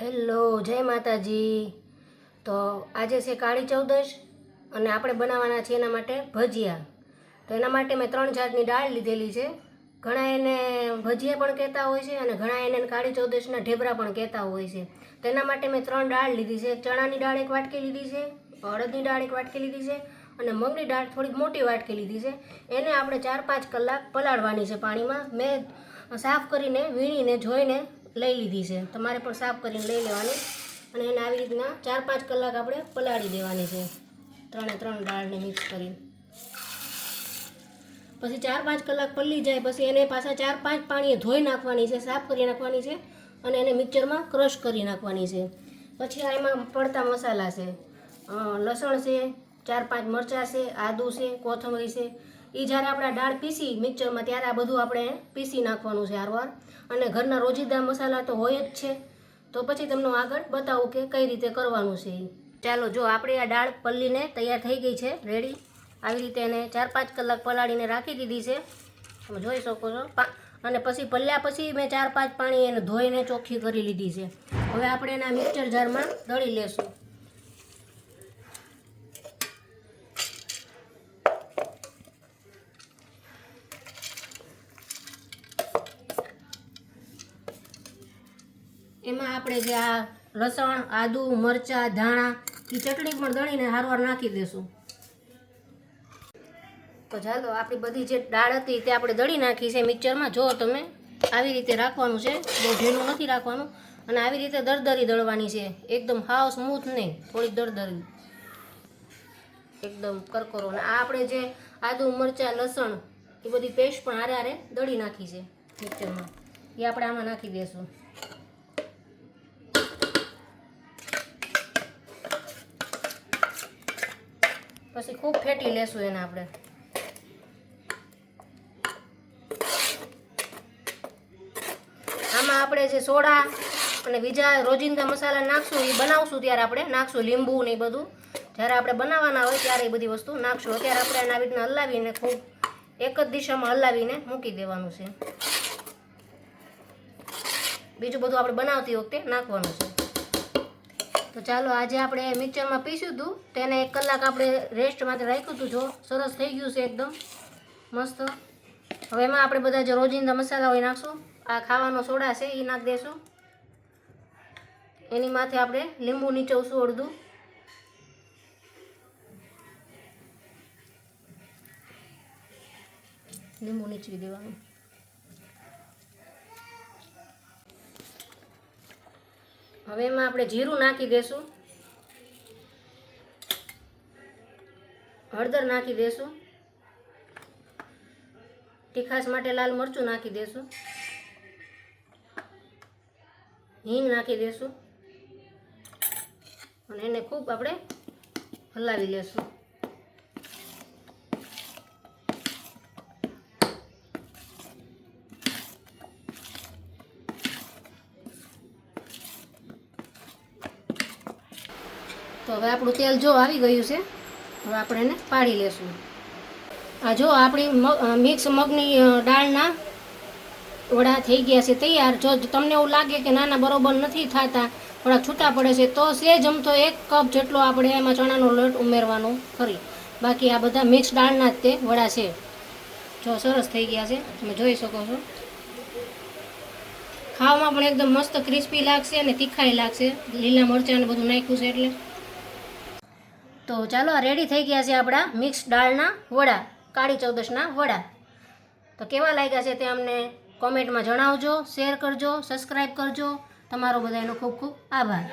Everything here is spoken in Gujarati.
હેલો, જય માતાજી. તો આજે છે કાળી ચૌદશ અને આપણે બનાવવાના છે એના માટે ભજીયા. તો એના માટે મેં ત્રણ જાતની દાળ લીધેલી છે. ઘણા એને ભજીયા પણ કહેતા હોય છે અને ઘણા એને કાળી ચૌદશના ઢેબરા પણ કહેતા હોય છે. તો એના માટે મેં ત્રણ દાળ લીધી છે. ચણાની દાળ એક વાટકી લીધી છે અડદની દાળ એક વાટકી લીધી છે અને મગની દાળ થોડીક મોટી વાટકી લીધી છે. એને આપણે ચાર પાંચ કલાક પલાળવાની છે પાણીમાં. મેં સાફ કરીને વીણીને જોઈને લઈ લીધી છે. તમારે પણ સાફ કરીને લઈ લેવાની અને એને આવી રીતના ચાર પાંચ કલાક આપણે પલાળી દેવાની છે. ત્રણે ત્રણ દાળને મિક્સ કરી પછી ચાર પાંચ કલાક પલળી જાય, પછી એને પાછા ચાર પાંચ પાણીએ ધોઈ નાખવાની છે, સાફ કરી નાખવાની છે અને એને મિક્સરમાં ક્રશ કરી નાખવાની છે. પછી આ એમાં પડતા મસાલા છે. લસણ છે, ચાર પાંચ મરચાં છે, આદું છે, કોથમરી છે એ જ્યારે આપણે દાળ પીસી મિક્સરમાં, ત્યારે આ બધું આપણે પીસી નાખવાનું છે હારવાર. અને ઘરના રોજિંદા મસાલા તો હોય જ છે. તો પછી તમને આગળ બતાવું કે કઈ રીતે કરવાનું છે ચાલો, જો આપણે આ દાળ પલ્લીને તૈયાર થઈ ગઈ છે, રેડી. આવી રીતે એને ચાર પાંચ કલાક પલાળીને રાખી દીધી છે. તમે જોઈ શકો છો. અને પછી પલ્યા પછી મેં ચાર પાંચ પાણી એને ધોઈને ચોખ્ખી કરી લીધી છે. હવે આપણે એના મિક્સર જારમાં દળી લેશું. એમાં આપણે જે આ લસણ, આદુ, મરચાં, ધાણા એ ચટણી પણ દળીને હારવાર નાખી દેશું. તો ચાલો, આપણી બધી જે દાળ હતી તે આપણે દળી નાખી છે મિક્સરમાં. જો તમે આવી રીતે રાખવાનું છે, બહુ ઢીલું નથી રાખવાનું. અને આવી રીતે દરદરી દળવાની છે. એકદમ હાવ સ્મૂથ નહીં, થોડીક દરદરી. એકદમ કરકરો. અને આ આપણે જે આદુ, મરચાં, લસણ, એ બધી પેસ્ટ પણ હારે હારે દળી નાખી છે મિક્સરમાં. એ આપણે આમાં નાખી દઈશું પછી ખૂબ ફેટી લેશું એને આપણે. આમાં આપણે જે સોડા અને બીજા રોજિંદા મસાલા નાખશું એ બનાવશું ત્યારે આપણે. નાખશું લીંબુ ને એ બધું. જ્યારે આપણે બનાવવાના હોય ત્યારે એ બધી વસ્તુ નાખશું. અત્યારે આપણે એને રીતના હલાવીને ખૂબ એક જ દિશામાં હલાવીને મૂકી દેવાનું છે. બીજું બધું આપણે બનાવતી વખતે નાખવાનું છે. તો ચાલો આજે આપણે મિક્સરમાં પીસ્યું હતું તેને એક કલાક આપણે રેસ્ટ માટે રાખ્યું હતું જો. સરસ થઈ ગયું છે એકદમ. મસ્ત. હવે એમાં આપણે બધા જે રોજિંદા મસાલા હોય નાખશું. આ ખાવાનો સોડા છે એ નાખી દઈશું એની માથે આપણે લીંબુ નીચવશું અડધું. લીંબુ નીચવી દેવાનું. હવે એમાં આપણે જીરું નાખી દઈશું હળદર નાખી દઈશું તીખાસ માટે લાલ મરચું નાખી દઈશું હિંગ નાખી દઈશું અને એને ખૂબ આપણે હલાવી લેશું. તો હવે આપણું તેલ જો આવી ગયું છે, હવે આપણે એને પાડી લેશું. આ જો આપણી મિક્સ મગની દાળના વડા થઈ ગયા છે તૈયાર. જો તમને એવું લાગે કે નાના બરોબર નથી થતા, થોડા છૂટા પડે છે, તો સેજ અમથો એક કપ જેટલો આપણે એમાં ચણાનો લોટ ઉમેરવાનો ખરી. બાકી આ બધા મિક્સ દાળના જ તે વડા છે. જો સરસ થઈ ગયા છે, તમે જોઈ શકો છો. ખાવામાં પણ એકદમ મસ્ત ક્રિસ્પી લાગશે અને તીખાઈ લાગશે. લીલા મરચાં ને બધું નાખ્યું છે એટલે. તો ચાલો આ રેડી થઈ ગયા છે આપણા મિક્સ દાળના વડા, કાળી ચૌદશના વડા. તો કેવા લાગ્યા છે તે અમને કોમેન્ટમાં જણાવજો શેર કરજો સબસ્ક્રાઈબ કરજો. તમારો બધાનો ખૂબ ખૂબ આભાર.